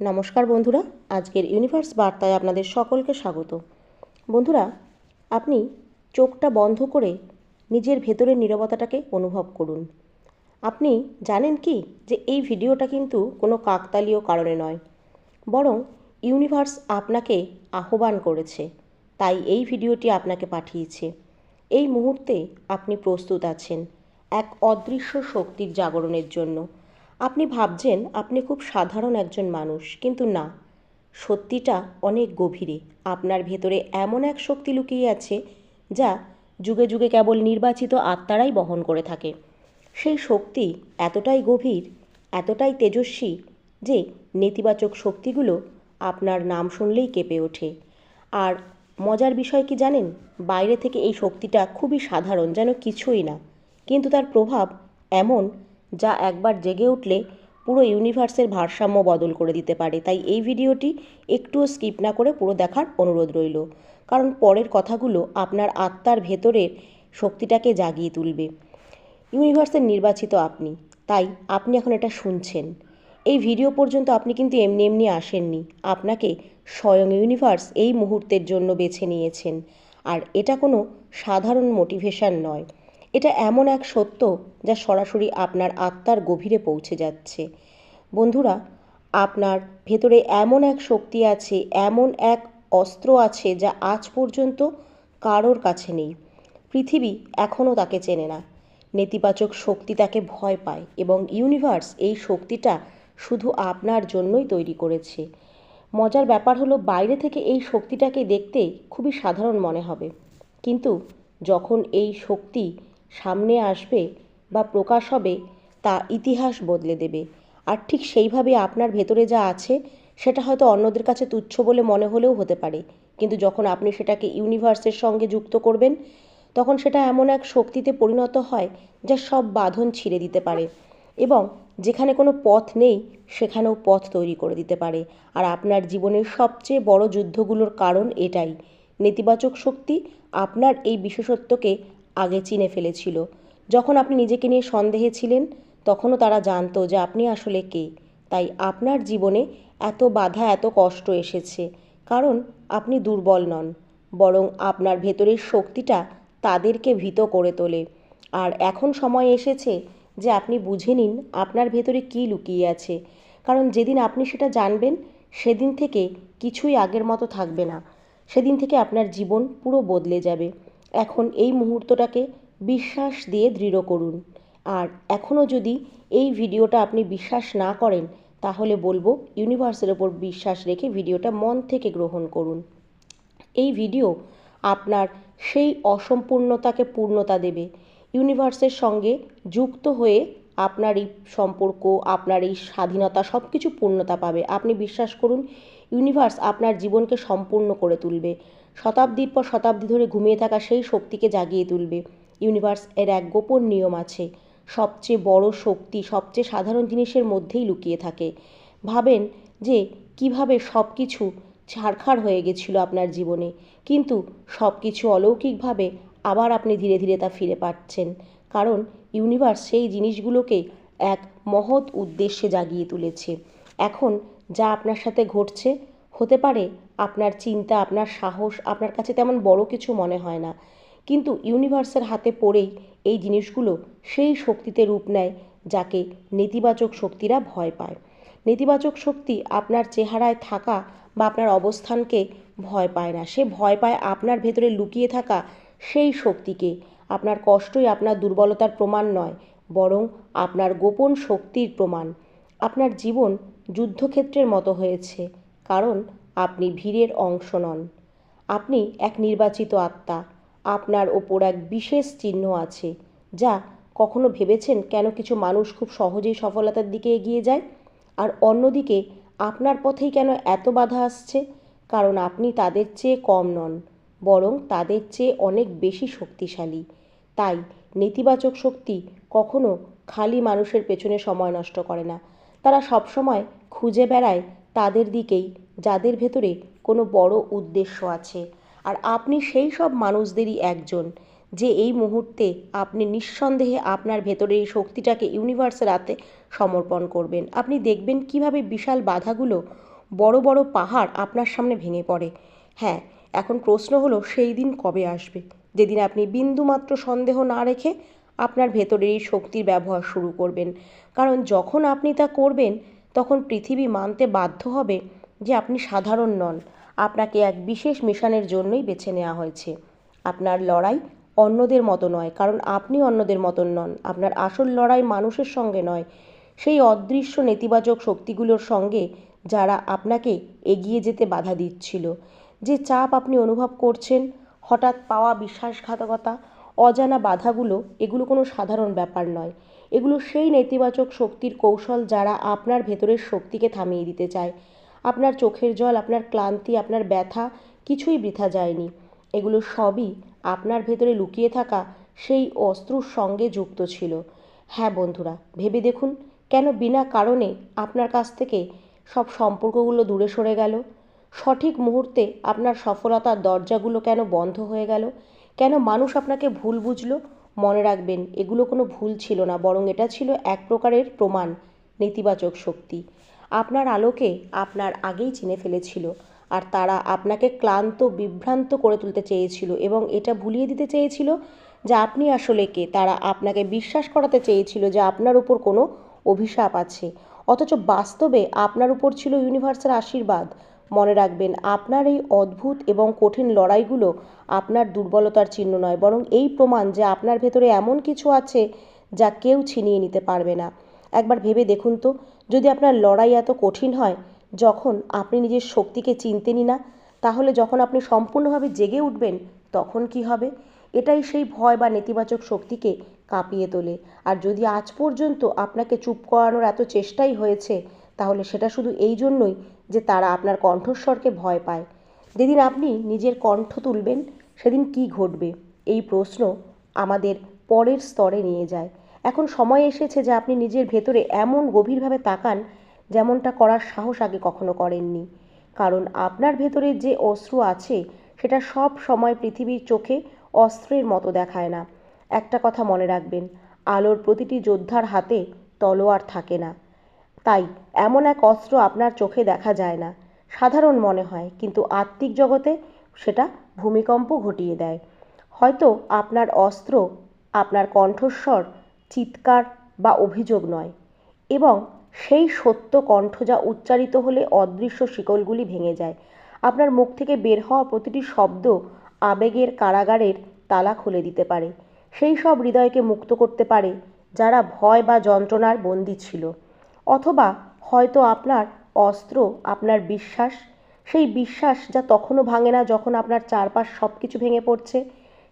নমস্কার বন্ধুরা, আজকের ইউনিভার্স বার্তায় আপনাদের সকলকে স্বাগত। বন্ধুরা, আপনি চোখটা বন্ধ করে নিজের ভেতরের নীরবতাটাকে অনুভব করুন। আপনি জানেন কি যে এই ভিডিওটা কিন্তু কোনো কাকতালীয় কারণে নয়, বরং ইউনিভার্স আপনাকে আহ্বান করেছে, তাই এই ভিডিওটি আপনাকে পাঠিয়েছে। এই মুহূর্তে আপনি প্রস্তুত আছেন এক অদৃশ্য শক্তির জাগরণের জন্য। আপনি ভাবছেন আপনি খুব সাধারণ একজন মানুষ, কিন্তু না। সত্যিটা অনেক গভীরে। আপনার ভেতরে এমন এক শক্তি লুকিয়ে আছে, যা যুগে যুগে কেবল নির্বাচিত আত্মারাই বহন করে থাকে। সেই শক্তি এতটাই গভীর, এতটাই তেজস্বী, যে নেতিবাচক শক্তিগুলো আপনার নাম শুনলেই কেঁপে ওঠে। আর মজার বিষয় কি জানেন? বাইরে থেকে এই শক্তিটা খুবই সাধারণ, যেন কিছুই না। কিন্তু তার প্রভাব এমন যা একবার জেগে উঠলে পুরো ইউনিভার্সের ভারসাম্য বদল করে দিতে পারে। তাই এই ভিডিওটি একটুও স্কিপ না করে পুরো দেখার অনুরোধ রইল। কারণ পরের কথাগুলো আপনার আত্মার ভেতরের শক্তিটাকে জাগিয়ে তুলবে। ইউনিভার্সের নির্বাচিত আপনি। তাই আপনি এখন এটা শুনছেন। এই ভিডিও পর্যন্ত আপনি কিন্তু এমনি এমনি আসেননি। আপনাকে স্বয়ং ইউনিভার্স এই মুহূর্তের জন্য বেছে নিয়েছেন। আর এটা কোনো সাধারণ মোটিভেশন নয়। এটা এমন এক সত্য যা সরাসরি আপনার আত্মার গভীরে পৌঁছে যাচ্ছে। বন্ধুরা, আপনার ভেতরে এমন এক শক্তি আছে, এমন এক অস্ত্র আছে যা আজ পর্যন্ত কারোর কাছে নেই। পৃথিবী এখনও তাকে চেনে না। নেতিবাচক শক্তি তাকে ভয় পায় এবং ইউনিভার্স এই শক্তিটা শুধু আপনার জন্যই তৈরি করেছে। মজার ব্যাপার হলো, বাইরে থেকে এই শক্তিটাকে দেখতে খুবই সাধারণ মনে হবে। কিন্তু যখন এই শক্তি সামনে আসবে বা প্রকাশ হবে, তা ইতিহাস বদলে দেবে। আর ঠিক সেইভাবে আপনার ভেতরে যা আছে, সেটা হয়তো অন্যদের কাছে তুচ্ছ বলে মনে হলেও হতে পারে। কিন্তু যখন আপনি সেটাকে ইউনিভার্সের সঙ্গে যুক্ত করবেন, তখন সেটা এমন এক শক্তিতে পরিণত হয় যা সব বাঁধন ছিঁড়ে দিতে পারে এবং যেখানে কোনো পথ নেই, সেখানেও পথ তৈরি করে দিতে পারে। আর আপনার জীবনের সবচেয়ে বড় যুদ্ধগুলোর কারণ এটাই। নেতিবাচক শক্তি আপনার এই বিশেষত্বকে আগে চিনে ফেলেছিল। যখন আপনি নিজেকে নিয়ে সন্দেহে ছিলেন, তখনও তারা জানতো যে আপনি আসলে কে। তাই আপনার জীবনে এত বাধা, এত কষ্ট এসেছে। কারণ আপনি দুর্বল নন, বরং আপনার ভেতরের শক্তিটা তাদেরকে ভীত করে তোলে। আর এখন সময় এসেছে যে আপনি বুঝে নিন আপনার ভেতরে কী লুকিয়ে আছে। কারণ যেদিন আপনি সেটা জানবেন, সেদিন থেকে কিছুই আগের মতো থাকবে না। সেদিন থেকে আপনার জীবন পুরো বদলে যাবে। এখন এই মুহূর্তটাকে বিশ্বাস দিয়ে দৃঢ় করুন। আর এখনও যদি এই ভিডিওটা আপনি বিশ্বাস না করেন, তাহলে বলব ইউনিভার্সের ওপর বিশ্বাস রেখে ভিডিওটা মন থেকে গ্রহণ করুন। এই ভিডিও আপনার সেই অসম্পূর্ণতাকে পূর্ণতা দেবে। ইউনিভার্সের সঙ্গে যুক্ত হয়ে আপনার এই সম্পর্ক, আপনার এই স্বাধীনতা সব কিছু পূর্ণতা পাবে। আপনি বিশ্বাস করুন, ইউনিভার্স আপনার জীবনকে সম্পূর্ণ করে তুলবে। শতাব্দীর পর শতাব্দী ধরে ঘুমিয়ে থাকা সেই শক্তিকে জাগিয়ে তুলবে। ইউনিভার্স, এর এক গোপন নিয়ম আছে। সবচেয়ে বড় শক্তি, সবচেয়ে সাধারণ জিনিসের মধ্যেই লুকিয়ে থাকে। ভাবেন যে, কীভাবে সব কিছু ছাড়খাড় হয়ে গেছিল আপনার জীবনে, কিন্তু সব কিছু অলৌকিকভাবে আবার আপনি ধীরে ধীরে তা ফিরে পাচ্ছেন। কারণ ইউনিভার্স সেই জিনিসগুলোকে এক মহৎ উদ্দেশ্যে জাগিয়ে তুলেছে। এখন যা আপনার সাথে ঘটছে, হতে পারে আপনার চিন্তা, আপনার সাহস, আপনার কাছে তেমন বড় কিছু মনে হয় না। কিন্তু ইউনিভার্সের হাতে পড়েই এই জিনিসগুলো সেই শক্তিতে রূপ নেয় যাকে নেতিবাচক শক্তিরা ভয় পায়। নেতিবাচক শক্তি আপনার চেহারায় থাকা বা আপনার অবস্থানকে ভয় পায় না। সে ভয় পায় আপনার ভেতরে লুকিয়ে থাকা সেই শক্তিকে। আপনার কষ্টই আপনার দুর্বলতার প্রমাণ নয়, বরং আপনার গোপন শক্তির প্রমাণ। আপনার জীবন যুদ্ধক্ষেত্রের মতো হয়েছে, কারণ আপনি ভিড়ের অংশ নন। আপনি এক নির্বাচিত আত্মা। আপনার ওপর এক বিশেষ চিহ্ন আছে, যা কখনো ভেবেছেন কেন কিছু মানুষ খুব সহজেই সফলতার দিকে এগিয়ে যায়? আর অন্যদিকে, আপনার পথেই কেন এত বাধা আসছে? কারণ আপনি তাদের চেয়ে কম নন, বরং তাদের চেয়ে অনেক বেশি শক্তিশালী। তাই নেতিবাচক শক্তি কখনো খালি মানুষের পেছনে সময় নষ্ট করে না। তারা সবসময় খুঁজে বেড়ায় তাদের দিকেই যাদের ভেতরে কোনো বড় উদ্দেশ্য আছে। আর আপনি সেই সব মানুষদেরই একজন, যে এই মুহূর্তে আপনি নিঃসন্দেহে আপনার ভেতরে এই শক্তিটাকে ইউনিভার্সের হাতে সমর্পণ করবেন। আপনি দেখবেন কীভাবে বিশাল বাধাগুলো বড় বড় পাহাড় আপনার সামনে ভেঙে পড়ে। হ্যাঁ এখন প্রশ্ন হলো, সেই দিন কবে আসবে? যেদিন আপনি বিন্দুমাত্র সন্দেহ না রেখে আপনার ভেতরের এই শক্তির ব্যবহার শুরু করবেন। কারণ যখন আপনি তা করবেন, তখন পৃথিবী মানতে বাধ্য হবে যে আপনি সাধারণ নন। আপনাকে এক বিশেষ মিশনের জন্যই বেছে নেওয়া হয়েছে। আপনার লড়াই অন্যদের মতো নয়, কারণ আপনি অন্যদের মতন নন। আপনার আসল লড়াই মানুষের সঙ্গে নয়। সেই অদৃশ্য নেতিবাচক শক্তিগুলোর সঙ্গে যারা আপনাকে এগিয়ে যেতে বাধা দিচ্ছিল। যে চাপ আপনি অনুভব করছেন, হঠাৎ পাওয়া বিশ্বাসঘাতকতা, অজানা বাধাগুলো, এগুলো কোনো সাধারণ ব্যাপার নয়। এগুলো সেই নেতিবাচক শক্তির কৌশল যারা আপনার ভেতরের শক্তিকে থামিয়ে দিতে চায়। আপনার চোখের জল, আপনার ক্লান্তি, আপনার ব্যথা কিছুই বৃথা যায়নি। এগুলো সবই আপনার ভেতরে লুকিয়ে থাকা সেই অস্ত্রর সঙ্গে যুক্ত ছিল। হ্যাঁ বন্ধুরা, ভেবে দেখুন কেন বিনা কারণে আপনার কাছ থেকে সব সম্পর্কগুলো দূরে সরে গেল? সঠিক মুহূর্তে আপনার সফলতার দরজাগুলো কেন বন্ধ হয়ে গেল? কেন মানুষ আপনাকে ভুল বুঝলো? মনে রাখবেন, এগুলো কোনো ভুল ছিল না, বরং এটা ছিল এক প্রকারের প্রমাণ, নেতিবাচক শক্তি। আপনার আলোকে আপনার আগেই চিনে ফেলেছিল আর তারা আপনাকে ক্লান্ত, বিভ্রান্ত করে তুলতে চেয়েছিল এবং এটা ভুলিয়ে দিতে চেয়েছিল যে আপনি আসলে কে। তারা আপনাকে বিশ্বাস করাতে চেয়েছিল যে আপনার উপর কোনো অভিশাপ আছে। অথচ বাস্তবে আপনার উপর ছিল ইউনিভার্সের আশীর্বাদ। মনে রাখবেন, আপনার এই অদ্ভুত এবং কঠিন লড়াইগুলো আপনার দুর্বলতার চিহ্ন নয়, বরং এই প্রমাণ যে আপনার ভেতরে এমন কিছু আছে যা কেউ ছিনিয়ে নিতে পারবে না। একবার ভেবে দেখুন তো যদি আপনার লড়াই এত কঠিন হয়, যখন আপনি নিজের শক্তিকে চিনতেনই না, তাহলে যখন আপনি সম্পূর্ণভাবে জেগে উঠবেন, তখন কি হবে? এটাই সেই ভয় বা নেতিবাচক শক্তিকে কাঁপিয়ে তোলে। আর যদি আজ পর্যন্ত আপনাকে চুপ করানোর এত চেষ্টাই হয়েছে, তাহলে সেটা শুধু এই জন্যই যে তারা আপনার কণ্ঠস্বরকে ভয় পায়। যেদিন আপনি নিজের কণ্ঠ তুলবেন, সেদিন কি ঘটবে? এই প্রশ্ন আমাদের পরের স্তরে নিয়ে যায়। এখন সময় এসেছে যে আপনি নিজের ভেতরে এমন গভীরভাবে তাকান যেমনটা করার সাহস আগে কখনো করেননি। কারণ আপনার ভেতরে যে অস্ত্র আছে, সেটা সব সময় পৃথিবীর চোখে অস্ত্রের মতো দেখায় না। একটা কথা মনে রাখবেন, আলোর প্রতিটি যোদ্ধার হাতে তলোয়ার থাকে না। তাই এমন এক অস্ত্র আপনার চোখে দেখা যায় না। সাধারণ মনে হয়, কিন্তু আত্মিক জগতে সেটা ভূমিকম্প ঘটিয়ে দেয়। হয়তো আপনার অস্ত্র, আপনার কণ্ঠস্বর চিৎকার বা অভিযোগ নয় এবং সেই সত্য কণ্ঠ যা উচ্চারিত হলে অদৃশ্য শিকলগুলি ভেঙে যায়। আপনার মুখ থেকে বের হওয়া প্রতিটি শব্দ আবেগের কারাগারের তালা খুলে দিতে পারে। সেই সব হৃদয়কে মুক্ত করতে পারে যারা ভয় বা যন্ত্রণার বন্দী ছিল। অথবা হয়তো আপনার অস্ত্র, আপনার বিশ্বাস, সেই বিশ্বাস যা তখনও ভাঙে না যখন আপনার চারপাশ সব কিছু ভেঙে পড়ছে,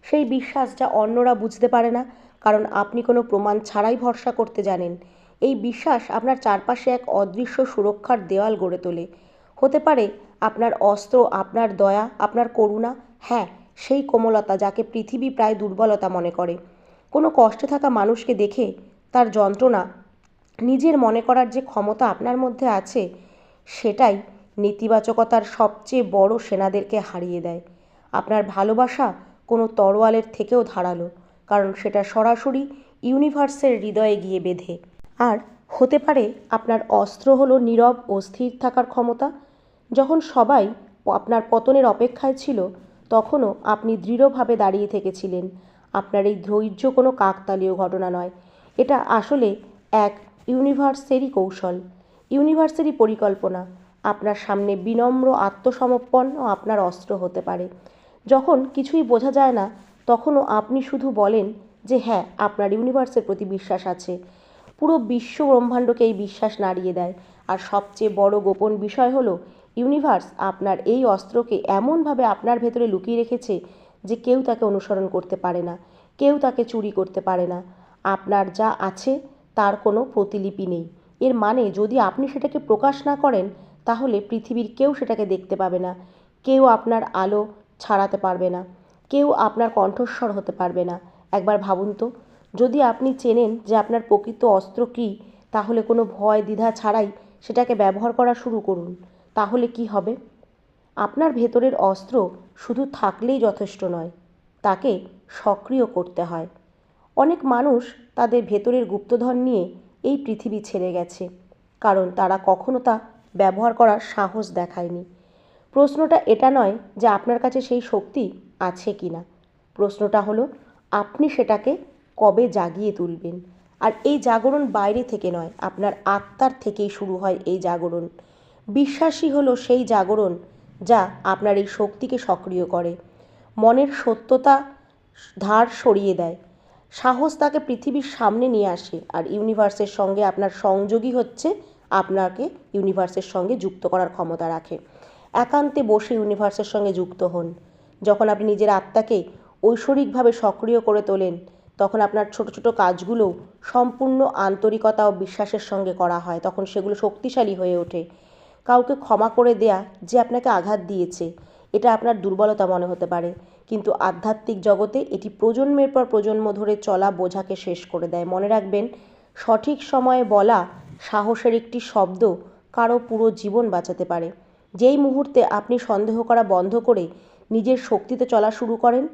সেই বিশ্বাস যা অন্যরা বুঝতে পারে না কারণ আপনি কোনো প্রমাণ ছাড়াই ভরসা করতে জানেন। এই বিশ্বাস আপনার চারপাশে এক অদৃশ্য সুরক্ষার দেওয়াল গড়ে তোলে। হতে পারে আপনার অস্ত্র, আপনার দয়া, আপনার করুণা হ্যাঁ সেই কোমলতা যাকে পৃথিবী প্রায় দুর্বলতা মনে করে। কোনো কষ্টে থাকা মানুষকে দেখে তার যন্ত্রণা, নিজের মনে করার যে ক্ষমতা আপনার মধ্যে আছে, সেটাই নেতিবাচকতার সবচেয়ে বড় সেনাদেরকে হারিয়ে দেয়। আপনার ভালোবাসা কোনো তরোয়ালের থেকেও ধারালো। কারণ সেটা সরাসরি ইউনিভার্সের হৃদয়ে গিয়ে বেঁধে। আর হতে পারে আপনার অস্ত্র হলো নীরব ও স্থির থাকার ক্ষমতা। যখন সবাই আপনার পতনের অপেক্ষায় ছিল, তখনও আপনি দৃঢ়ভাবে দাঁড়িয়ে থেকেছিলেন। আপনার এই ধৈর্য কোনো কাকতালীয় ঘটনা নয়। এটা আসলে এক ইউনিভার্সেরই কৌশল, ইউনিভার্সেরই পরিকল্পনা। আপনার সামনে বিনম্র আত্মসমর্পণ ও আপনার অস্ত্র হতে পারে। যখন কিছুই বোঝা যায় না তখনও আপনি শুধু বলেন যে হ্যাঁ আপনার ইউনিভার্সের প্রতি বিশ্বাস আছে। পুরো বিশ্ব ব্রহ্মাণ্ডকে এই বিশ্বাস নাড়িয়ে দেয়। আর সবচেয়ে বড় গোপন বিষয় হলো ইউনিভার্স আপনার এই অস্ত্রকে এমনভাবে আপনার ভেতরে লুকিয়ে রেখেছে যে কেউ তাকে অনুসরণ করতে পারে না, কেউ তাকে চুরি করতে পারে না। আপনার যা আছে, তার কোনো প্রতিলিপি নেই। এর মানে যদি আপনি সেটাকে প্রকাশ না করেন, তাহলে পৃথিবীর কেউ সেটাকে দেখতে পাবে না। কেউ আপনার আলো ছাড়াতে পারবে না। কেউ আপনার কণ্ঠস্বর হতে পারবে না। একবার ভাবুন তো, যদি আপনি চেনেন যে আপনার প্রকৃত অস্ত্র কী, তাহলে কোনো ভয়, দ্বিধা ছাড়াই সেটাকে ব্যবহার করা শুরু করুন। তাহলে কি হবে? আপনার ভেতরের অস্ত্র শুধু থাকলেই যথেষ্ট নয়, তাকে সক্রিয় করতে হয়। অনেক মানুষ তাদের ভেতরের গুপ্তধন নিয়ে এই পৃথিবী ছেড়ে গেছে, কারণ তারা কখনো তা ব্যবহার করার সাহস দেখায়নি। প্রশ্নটা এটা নয় যে আপনার কাছে সেই শক্তি আছে কি না? প্রশ্নটা হলো, আপনি সেটাকে কবে জাগিয়ে তুলবেন? আর এই জাগরণ বাইরে থেকে নয়, আপনার আত্মার থেকেই শুরু হয় এই জাগরণ। বিশ্বাসই হলো সেই জাগরণ যা আপনার এই শক্তিকে সক্রিয় করে, মনের সত্যতা ধার সরিয়ে দেয়। সাহস তাকে পৃথিবীর সামনে নিয়ে আসে আর ইউনিভার্সের সঙ্গে আপনার সংযোগই হচ্ছে আপনাকে ইউনিভার্সের সঙ্গে যুক্ত করার ক্ষমতা রাখে। একান্তে বসে ইউনিভার্সের সঙ্গে যুক্ত হন। যখন আপনি নিজের আত্মাকে ঐশ্বরিকভাবে সক্রিয় করে তোলেন, তখন আপনার ছোট ছোট কাজগুলোও সম্পূর্ণ আন্তরিকতা ও বিশ্বাসের সঙ্গে করা হয়। তখন সেগুলো শক্তিশালী হয়ে ওঠে। কাউকে ক্ষমা করে দেয়া যে আপনাকে আঘাত দিয়েছে, এটা আপনার দুর্বলতা মনে হতে পারে। কিন্তু আধ্যাত্মিক জগতে এটি প্রজন্মের পর প্রজন্ম ধরে চলা বোঝাকে শেষ করে দেয়। মনে রাখবেন, সঠিক সময়ে বলা সাহসের একটি শব্দ কারও পুরো জীবন বাঁচাতে পারে। যেই মুহূর্তে আপনি সন্দেহ করা বন্ধ করে নিজের শক্তিতে চলা শুরু করেন,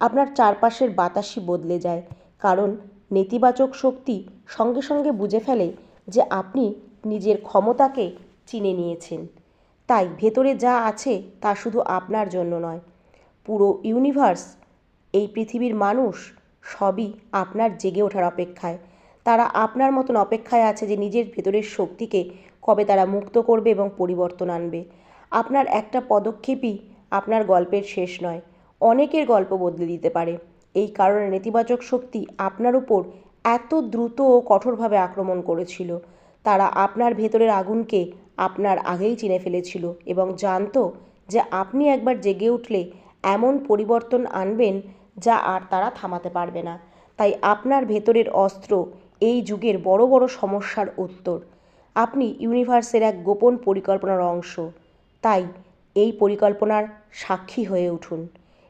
আপনার চারপাশের বাতাসই বদলে যায়। কারণ নেতিবাচক শক্তি সঙ্গে সঙ্গে বুঝে ফেলে যে আপনি নিজের ক্ষমতাকে চিনে নিয়েছেন। তাই ভেতরে যা আছে তা শুধু আপনার জন্য নয়, পুরো ইউনিভার্স এই পৃথিবীর মানুষ সবই আপনার জেগে ওঠার অপেক্ষায়। তারা আপনার মতন অপেক্ষায় আছে যে নিজের ভেতরের শক্তিকে কবে তারা মুক্ত করবে এবং পরিবর্তন আনবে। আপনার একটা পদক্ষেপই আপনার গল্পের শেষ নয়। অনেকের গল্প বদলে দিতে পারে। এই কারণে নেতিবাচক শক্তি আপনার উপর এত দ্রুত ও কঠোরভাবে আক্রমণ করেছিল। তারা আপনার ভেতরের আগুনকে আপনার আগেই চিনে ফেলেছিল এবং জানতো যে আপনি একবার জেগে উঠলে এমন পরিবর্তন আনবেন যা আর তারা থামাতে পারবে না। তাই আপনার ভেতরের অস্ত্র এই যুগের বড় বড় সমস্যার উত্তর। আপনি ইউনিভার্সের এক গোপন পরিকল্পনার অংশ। তাই এই পরিকল্পনার সাক্ষী হয়ে উঠুন।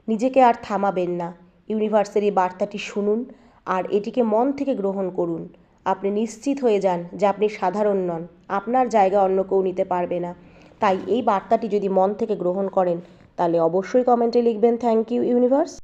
নিজেকে আর থামাবেন না। ইউনিভার্সের এই বার্তাটি শুনুন আর এটিকে মন থেকে গ্রহণ করুন। আপনি নিশ্চিত হয়ে যান যে আপনি সাধারণ নন। আপনার জায়গা অন্য কেউ নিতে পারবে না। তাই এই বার্তাটি যদি মন থেকে গ্রহণ করেন, তাহলে অবশ্যই কমেন্টে লিখবেন থ্যাংক ইউ, ইউনিভার্স।